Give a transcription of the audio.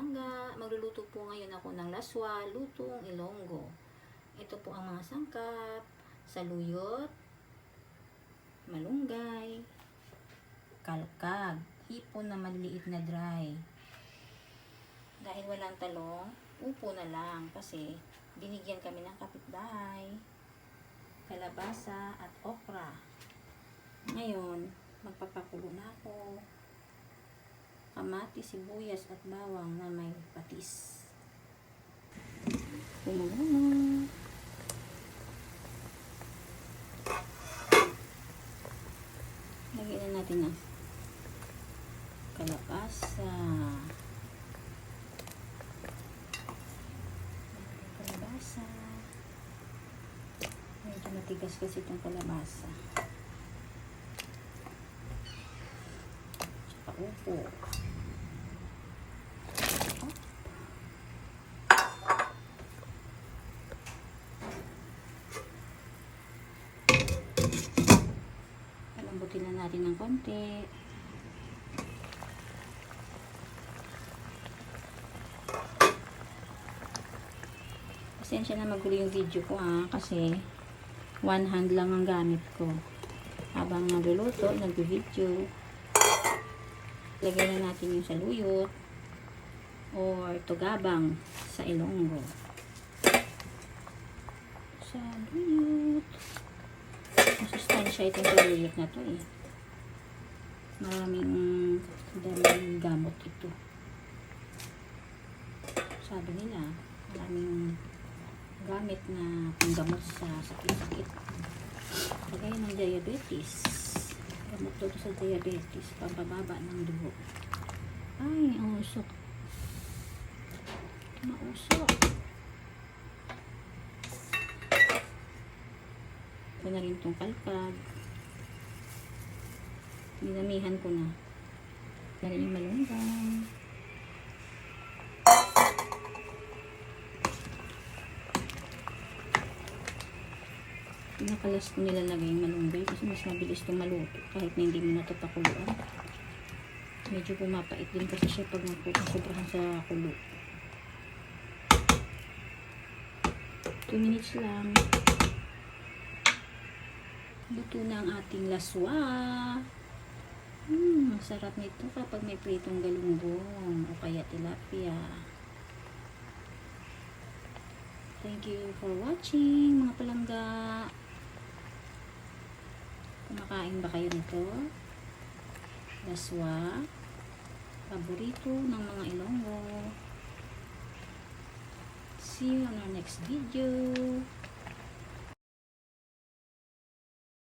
palangga. Magluluto po ngayon ako ng laswa, lutong ilonggo. Ito po ang mga sangkap, saluyot, malunggay, kalkag, hipon na maliliit na dry. Dahil walang talong, upo na lang kasi binigyan kami ng kapitbahay, kalabasa at okra. Ngayon, ako. Kamatis, sibuyas at bawang na may patis. Kumulo na. Lagyan na natin ng kalabasa. Kalabasa. Medyo matigas kasi itong kalabasa. Tsaka upo. Palambutin na natin ng konti. Pasensya na magulo yung video ko ha, kasi one hand lang ang gamit ko. Habang nagluluto, nag-video, lagay na natin yung saluyot or tugabang sa ilonggo. Saluyot. Masustansya itong saluyot na to eh. Maraming daming gamot ito. Sabi nila, maraming gamit na panggamot sa sakit-sakit. Kagaya ng diabetes. To sa diabetes. Pampababa ng dugo. Ay, ang usok. Mausok. Ito na rin itong kalkag. Dinamihan ko na. Ito na rin yung malunggay. Pinakalas ko nilalagay yung malunggay kasi mas mabilis itong maluto kahit na hindi mo na ito pakuluan. Medyo pumapait din kasi siya pag nagpupusobrahan sa kulo. 2 minutes lang. Luto na ang ating laswa. Hmm, masarap nito kapag may pritong galunggong o kaya tilapia. Thank you for watching, mga palangga. Kumakain ba kayo nito? Laswa. Paborito ng mga Ilonggo. See you on our next video.